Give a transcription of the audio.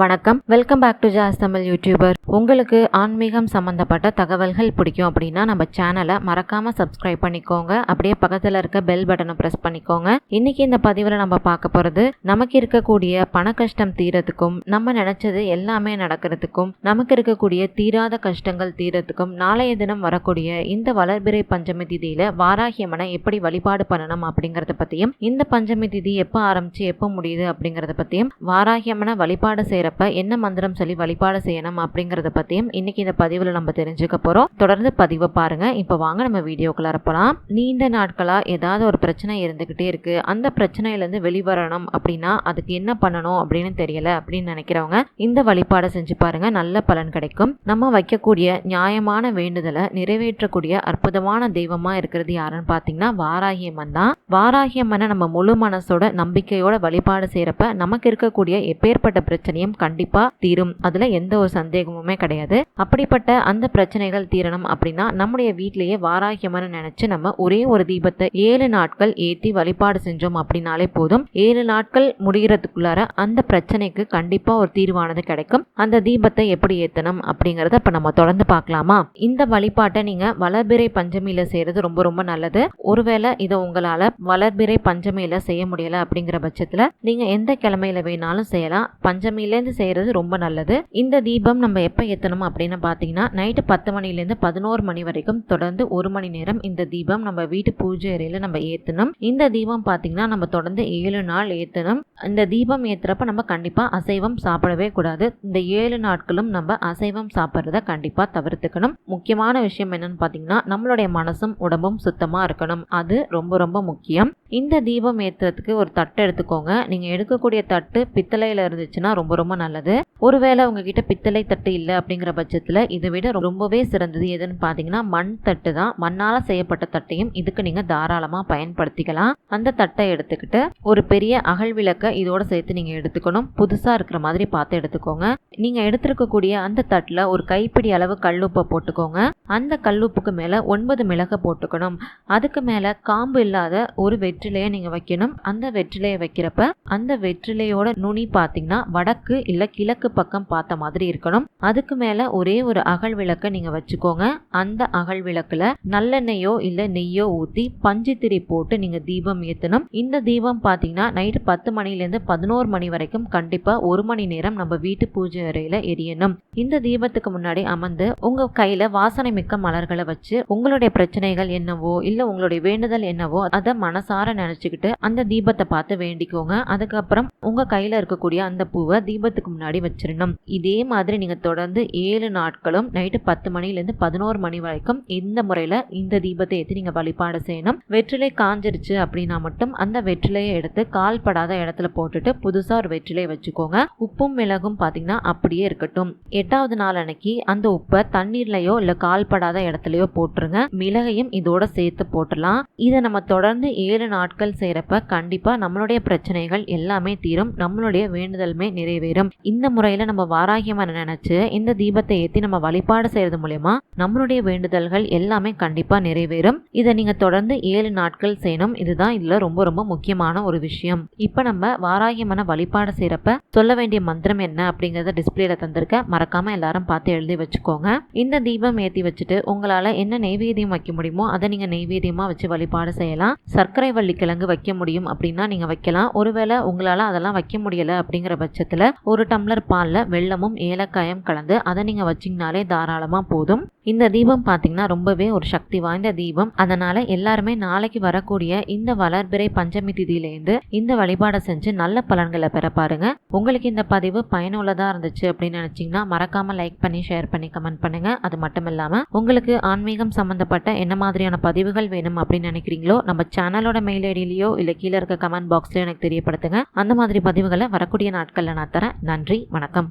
வணக்கம். Welcome back to Jas Tamil YouTuber உங்களுக்கு ஆன்மீகம் சம்மந்தப்பட்ட தகவல்கள் பிடிக்கும் அப்படின்னா நம்ம சேனலை மறக்காமல் சப்ஸ்கிரைப் பண்ணிக்கோங்க. அப்படியே பக்கத்தில் இருக்க பெல் பட்டனை ப்ரெஸ் பண்ணிக்கோங்க. இன்னைக்கு இந்த பதிவில் நம்ம பார்க்க போகிறது நமக்கு இருக்கக்கூடிய பண கஷ்டம் தீரத்துக்கும் நம்ம நினச்சது எல்லாமே நடக்கிறதுக்கும் நமக்கு இருக்கக்கூடிய தீராத கஷ்டங்கள் தீரத்துக்கும் நாளைய தினம் வரக்கூடிய இந்த வளர்பிறை பஞ்சமி திதியில் வாராகியமனை எப்படி வழிபாடு பண்ணணும் அப்படிங்கிறத பற்றியும் இந்த பஞ்சமி திதி எப்போ ஆரம்பிச்சு எப்போ முடியுது அப்படிங்கிறத பற்றியும் வாராகியமனை வழிபாடு செய்கிறப்ப என்ன மந்திரம் சொல்லி வழிபாடு செய்யணும் அப்படிங்கிறத பற்றியும் இன்னைக்கு இந்த பதிவில் நம்ம தெரிஞ்சுக்க போகிறோம் தொடர்ந்து பதிவை பாருங்க. இப்போ வாங்க நம்ம வீடியோக்குள்ள போகலாம் நீண்ட நாட்களாக ஏதாவது ஒரு பிரச்சனை இருந்துக்கிட்டே இருக்கு. அந்த பிரச்சனையிலேருந்து வெளிவரணும் அப்படின்னா அதுக்கு என்ன பண்ணணும் அப்படின்னு தெரியல அப்படின்னு நினைக்கிறவங்க இந்த வழிபாடை செஞ்சு பாருங்க. நல்ல பலன் கிடைக்கும். நம்ம வைக்கக்கூடிய நியாயமான வேண்டுதலை நிறைவேற்றக்கூடிய அற்புதமான தெய்வமாக இருக்கிறது யாருன்னு பார்த்தீங்கன்னா வாராகியம்மன் தான். வாராகியம்மனை நம்ம முழு மனசோட நம்பிக்கையோட வழிபாடு செய்கிறப்ப நமக்கு இருக்கக்கூடிய எப்பேற்பட்ட பிரச்சனையும் கண்டிப்பா தீரும். அதுல எந்த ஒரு சந்தேகமுமே கிடையாது. அப்படிப்பட்ட அந்த பிரச்சனைகள் தீரணும் அப்படின்னா நம்முடைய வீட்டிலேயே வாராகியம்மனை நினைச்சு நம்ம ஒரே ஒரு தீபத்தை ஏழு நாட்கள் ஏத்தி வழிபாடு செஞ்சோம் அப்படின்னாலே போதும். ஏழு நாட்கள் முடிகிறதுக்குள்ளார அந்த பிரச்சனைக்கு கண்டிப்பா ஒரு தீர்வானது கிடைக்கும். அந்த தீபத்தை எப்படி ஏத்தணும் அப்படிங்கறத இப்ப நம்ம தொடர்ந்து பார்க்கலாமா? இந்த வழிபாட்டை நீங்க வளர்பிறை பஞ்சமியில செய்யறது ரொம்ப ரொம்ப நல்லது. ஒருவேளை இதை உங்களால வளர்பிறை பஞ்சமியில செய்ய முடியல அப்படிங்கிற பட்சத்துல நீங்க எந்த கிழமையில வேணாலும் செய்யலாம். பஞ்சமியில சேர்ந்து செய்யறது ரொம்ப நல்லது. இந்த தீபம் நம்ம எப்போ ஏற்றணும் அப்படின்னு பார்த்தீங்கன்னா நைட்டு பத்து மணிலேருந்து பதினோரு மணி வரைக்கும் தொடர்ந்து ஒரு மணி நேரம் இந்த தீபம் நம்ம வீட்டு பூஜை அறையில் நம்ம ஏற்றணும் இந்த தீபம் பார்த்தீங்கன்னா நம்ம தொடர்ந்து ஏழு நாள் ஏற்றணும் இந்த தீபம் ஏத்துறப்ப நம்ம கண்டிப்பாக அசைவம் சாப்பிடவே கூடாது. இந்த ஏழு நாட்களும் நம்ம அசைவம் சாப்பிட்றத கண்டிப்பாக தவிர்த்துக்கணும். முக்கியமான விஷயம் என்னன்னு பார்த்தீங்கன்னா நம்மளுடைய மனசும் உடம்பும் சுத்தமாக இருக்கணும். அது ரொம்ப ரொம்ப முக்கியம். இந்த தீபம் ஏற்றுறதுக்கு ஒரு தட்டு எடுத்துக்கோங்க. நீங்கள் எடுக்கக்கூடிய தட்டு பித்தளையில் இருந்துச்சுன்னா ரொம்ப ரொம்ப நல்லது. ஒருவேளை உங்ககிட்ட பித்தளை தட்டு இல்லை அப்படிங்கிற பட்சத்தில் இதை விட ரொம்பவே சிறந்தது எதுன்னு பார்த்தீங்கன்னா மண் தட்டு தான். மண்ணால் செய்யப்பட்ட தட்டையும் இதுக்கு நீங்கள் தாராளமாக பயன்படுத்திக்கலாம். அந்த தட்டை எடுத்துக்கிட்டு ஒரு பெரிய அகல் விளக்கை இதோட சேர்த்து நீங்கள் எடுத்துக்கணும். புதுசாக இருக்கிற மாதிரி பார்த்து எடுத்துக்கோங்க. நீங்கள் எடுத்துருக்கக்கூடிய அந்த தட்டில் ஒரு கைப்பிடி அளவு கல்லுப்பை போட்டுக்கோங்க. அந்த கல்லுப்புக்கு மேலே ஒன்பது மிளகை போட்டுக்கணும். அதுக்கு மேலே காம்பு இல்லாத ஒரு வெற்றிலையை நீங்கள் வைக்கணும். அந்த வெற்றிலையை வைக்கிறப்ப அந்த வெற்றிலையோட நுனி பார்த்தீங்கன்னா வடக்கு இல்லை கிழக்கு பக்கம் பார்த்த மாதிரி இருக்கணும். அதுக்கு மேலே ஒரே ஒரு அகல் விளக்கை நீங்கள் வச்சுக்கோங்க. அந்த அகல் விளக்கில் நல்லெண்ணெயோ இல்லை நெய்யோ ஊற்றி பஞ்சு திரி போட்டு நீங்கள் தீபம் ஏற்றணும் இந்த தீபம் பார்த்தீங்கன்னா நைட்டு பத்து மணிலேருந்து பதினோரு மணி வரைக்கும் கண்டிப்பாக ஒரு மணி நேரம் நம்ம வீட்டு பூஜை அறையில் எரியணும். இந்த தீபத்துக்கு முன்னாடி அமர்ந்து உங்கள் கையில் வாசனை மிக்க மலர்களை வச்சு உங்களுடைய பிரச்சனைகள் என்னவோ இல்லை உங்களுடைய வேண்டுதல் என்னவோ அதை மனசார நினச்சிக்கிட்டு அந்த தீபத்தை பார்த்து வேண்டிக்கோங்க. அதுக்கப்புறம் உங்கள் கையில் இருக்கக்கூடிய அந்த பூவை தீபத்துக்கு முன்னாடி வச்சிடணும். இதே மாதிரி நீங்கள் தொடர்ந்து ஏழு நாட்களும் நைட்டு பத்து மணிலேருந்து பதினோரு மணி வரைக்கும் இந்த முறையில் இந்த தீபத்தை ஏற்றி நீங்கள் வழிபாடு செய்யணும். வெற்றிலை காஞ்சிருச்சு அப்படின்னா மட்டும் அந்த வெற்றிலையை எடுத்து கால் படாத இடத்துல போட்டுட்டு புதுசாக ஒரு வெற்றிலையை வச்சுக்கோங்க. உப்பும் மிளகும் பார்த்தீங்கன்னா அப்படியே இருக்கட்டும். எட்டாவது நாள் அன்னைக்கு அந்த உப்பை தண்ணீர்லையோ இல்லை கால் படாத இடத்துலையோ போட்டுருங்க. மிளகையும் இதோட சேர்த்து போட்டுடலாம் இதை நம்ம தொடர்ந்து ஏழு நாட்கள் செய்கிறப்ப கண்டிப்பாக நம்மளுடைய பிரச்சனைகள் எல்லாமே தீரும். நம்மளுடைய வேண்டுதலுமே நிறைவேறும். இந்த முறையில் நம்ம வாராகியமான நினச்சி இந்த தீபத்தை ஏற்றி நம்ம வழிபாடு செய்கிறது மூலயமா நம்மளுடைய வேண்டுதல்கள் எல்லாமே கண்டிப்பாக நிறைவேறும். இதை நீங்கள் தொடர்ந்து ஏழு நாட்கள் செய்யணும். இதுதான் இதில் ரொம்ப ரொம்ப முக்கியமான ஒரு விஷயம். இப்போ நம்ம வாராகியமான வழிபாடு செய்கிறப்ப சொல்ல வேண்டிய மந்திரம் என்ன அப்படிங்கிறத டிஸ்பிளேல தந்திருக்க மறக்காம எல்லாரும் பார்த்து எழுதி வச்சுக்கோங்க. இந்த தீபம் ஏற்றி வச்சுட்டு உங்களால் என்ன நெய்வேதியம் வைக்க முடியுமோ அதை நீங்கள் நெய்வேதியமாக வச்சு வழிபாடு செய்யலாம். சர்க்கரை வள்ளி கிழங்கு வைக்க முடியும் அப்படின்னா நீங்கள் வைக்கலாம். ஒருவேளை உங்களால் அதெல்லாம் வைக்க முடியல அப்படிங்கிற பட்சத்தில் ஒரு டம்ளர் பாலில் வெள்ளமும் ஏலக்காயும் கலந்து அதை நீங்கள் வச்சிங்கனாலே தாராளமாக போதும். இந்த தீபம் பார்த்தீங்கன்னா ரொம்பவே ஒரு சக்தி வாய்ந்த தீபம். அதனால் எல்லாருமே நாளைக்கு வரக்கூடிய இந்த வளர்பிறை பஞ்சமி திதியிலேருந்து இந்த வழிபாடை செஞ்சு நல்ல பலன்களை பெற பாருங்க. உங்களுக்கு இந்த பதிவு பயனுள்ளதாக இருந்துச்சு அப்படின்னு நினச்சிங்கன்னா மறக்காமல் லைக் பண்ணி ஷேர் பண்ணி கமெண்ட் பண்ணுங்கள் அது மட்டும் இல்லாமல் உங்களுக்கு ஆன்மீகம் சம்மந்தப்பட்ட என்ன மாதிரியான பதிவுகள் வேணும் அப்படின்னு நினைக்கிறீங்களோ நம்ம சேனலோட மெயில் ஐடியிலையோ இல்லை கீழே இருக்க கமெண்ட் பாக்ஸ்லையோ எனக்கு தெரியப்படுத்துங்க. அந்த மாதிரி பதிவுகளை வரக்கூடிய நாட்களில் நான் தரேன். நன்றி வணக்கம்.